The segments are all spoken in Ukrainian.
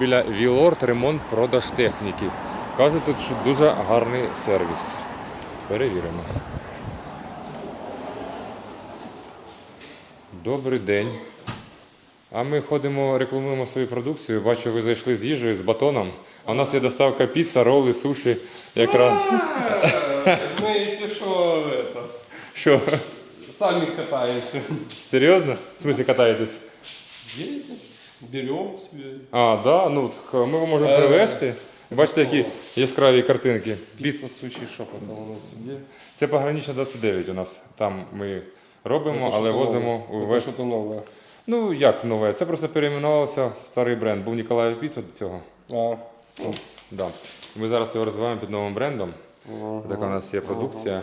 біля Вілорд ремонт продаж техніки. Кажуть, тут що дуже гарний сервіс. Перевіримо. Добрий день. А ми ходимо, рекламуємо свою продукцію. Бачу, ви зайшли з їжею, з батоном. А у нас є доставка піца, роли, суші. Якраз. Мы, если что, это, Що? сами катаемся. Серйозно? В смысле катаєтесь? Ездим, берем себе. А, да, ну так ми вам можемо привезти. Бачите, які яскраві картинки. Пицца, суши, шоп, это у нас где? Це погранична 29 у нас. Там ми робимо, Это але что-то возимо новое. у Это весь. что-то новое. Ну як нове? Це просто перейменувалося старий бренд. Був Ніколаїв Піца до цього. А, Да. Ми зараз його розвиваємо під новим брендом. Така у нас є продукція.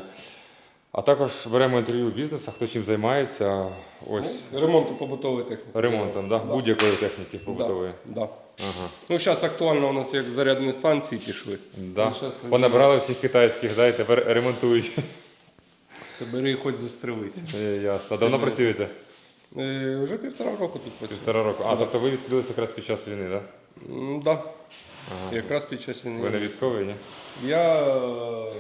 А також беремо інтерв'ю у бізнесу, хто чим займається. Ось ремонту побутової техніки. ремонтом, да? будь-якої техніки побутової. Да. Ага. Ну, зараз актуально у нас як зарядні станції пішли. Да. Ну, щас Понабрали всіх китайських, да, і тепер ремонтують. Це бери і хоч застрелися. Е, Ясно. Давно працюєте? Е, вже півтора року тут працюю. Півтора року. А, тобто ви відкрилися якраз під час війни, так? М, Да. Якраз під час війни. Ви не військовий, ні? Я е,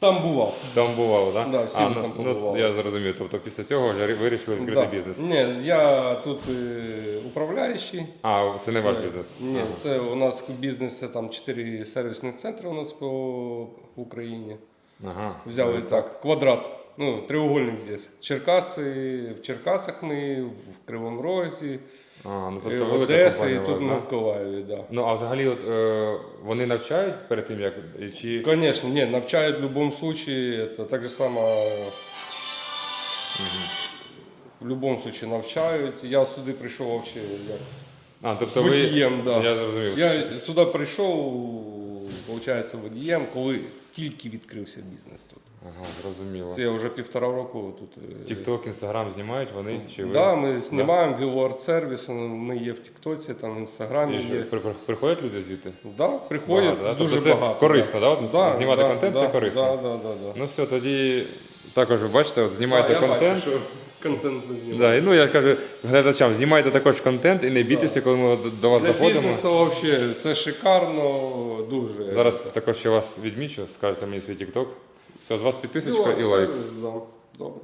там бував. Там бував, так? Да, всі а, ми ну, там ну, я зрозумів. Тобто після цього вирішили відкрити Да. бізнес. Ні, я тут е, управляючий. А, це не ваш бізнес? Ні, це у нас бізнес, це там 4 сервісних центри у нас по Україні. Ага. Взяли так, квадрат, ну, треугольник здесь. Черкаси, в Черкасах ми, в Кривому Розі, А, ну е, тобто в велика Одесі і компанія у тут вас, в да? Миколаєві. Да. Ну, а взагалі от, е, вони навчають перед тим, як чи. Конечно, не, навчают в любом случае, это так же само в любом случае навчають. Я сюди прийшов вообще як А, тобто ви. водієм, да. Я зрозумів. Я сюди прийшов, виходить, водієм, коли тільки відкрився бізнес тут. Ага, зрозуміло. Це я вже півтора року тут. е, Тікток, інстаграм знімають вони чи ви? Да, ми знімаємо Вілуард сервіс, ми є в Тіктоці, там в І інстаграмі що, є. при- при- приходять люди звідти? Да, приходять Багато, да? дуже Тобто це багато. корисно, да? От знімати да, контент да, це корисно. Да, да, да, да. Ну все, тоді також ви бачите, от знімаєте Да, контент. бачу, що контент ви знімаєте. Да, і, ну я кажу глядачам, знімайте також контент і не бійтеся, коли ми до- вас Для доходимо. бізнесу взагалі це шикарно, дуже. Зараз також ще вас відмічу, скажете мені свій TikTok. Все, з вас підписочка і лайк. да. Добре.